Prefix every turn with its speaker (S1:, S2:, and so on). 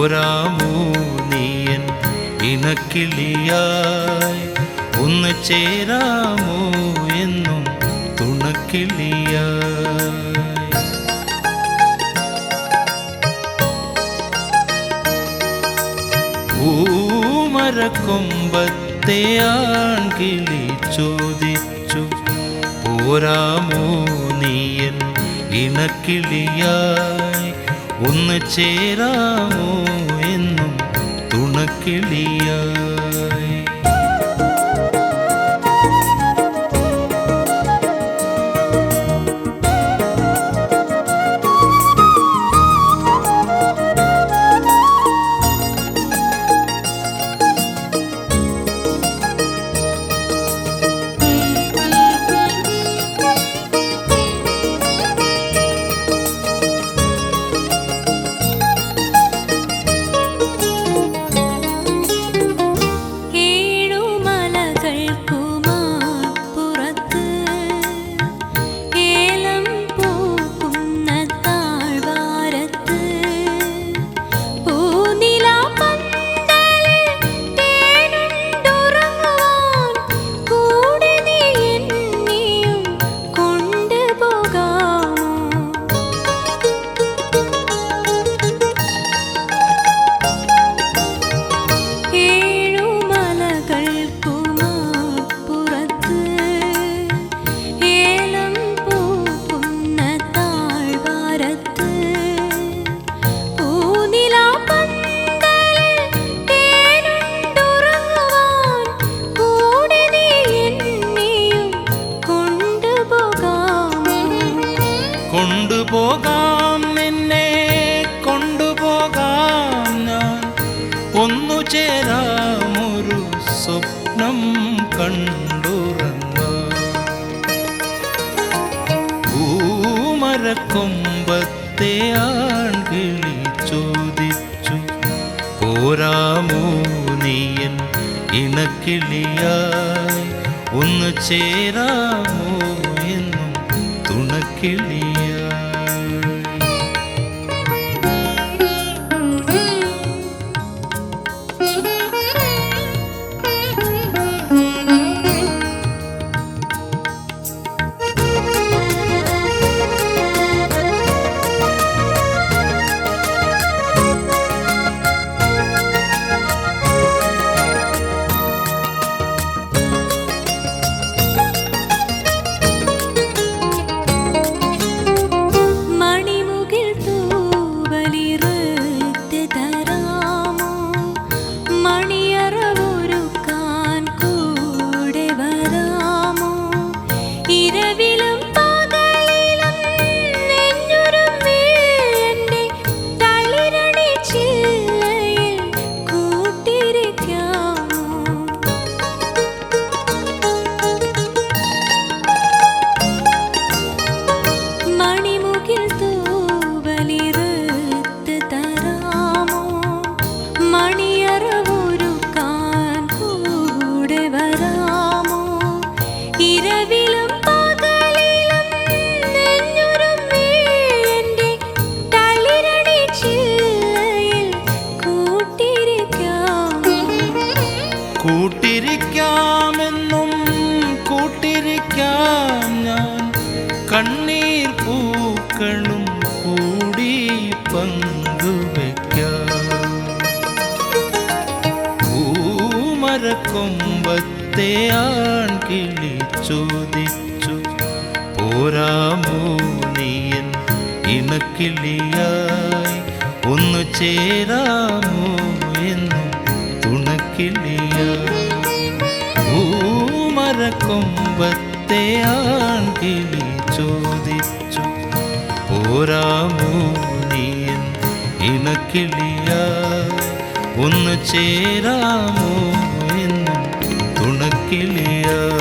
S1: പോരാമോ നീയൻ ഇണക്കിളിയായി. ഒന്ന് ചേരാമോ എന്നും തുണക്കിളിയായി. ഭൂമരക്കൊമ്പത്തെ ആൺകിളി ചോദിച്ചു പോരാമോ നീയൻ ഇണക്കിളിയായി. ഒന്ന് ചേരാമോ എന്നും തുണക്കിളിയായി പൂമരക്കൊമ്പത്തെ ആൺകിളി ചോദിച്ചു പോരാമോ നീയൻ ഇണക്കിളിയായി ഒന്ന് ചേരാമോ എന്നും തുണക്കിളിയായി പൂമരക്കൊമ്പത്തെ ആൺകിളി ചോദിച്ചു പോരാമോ നീയൻ ഇണക്കിളിയായി ഒന്നു ചേരാമോ എന്നും തുണക്കിളിയായി. പൂമരക്കൊമ്പത്തെ ആൺകിളി ചോദിച്ചു പോരാമോ നീയൻ ഇണക്കിളിയായി ഒന്ന് ചേരാമോ എന്നും തുണക്കിളിയായി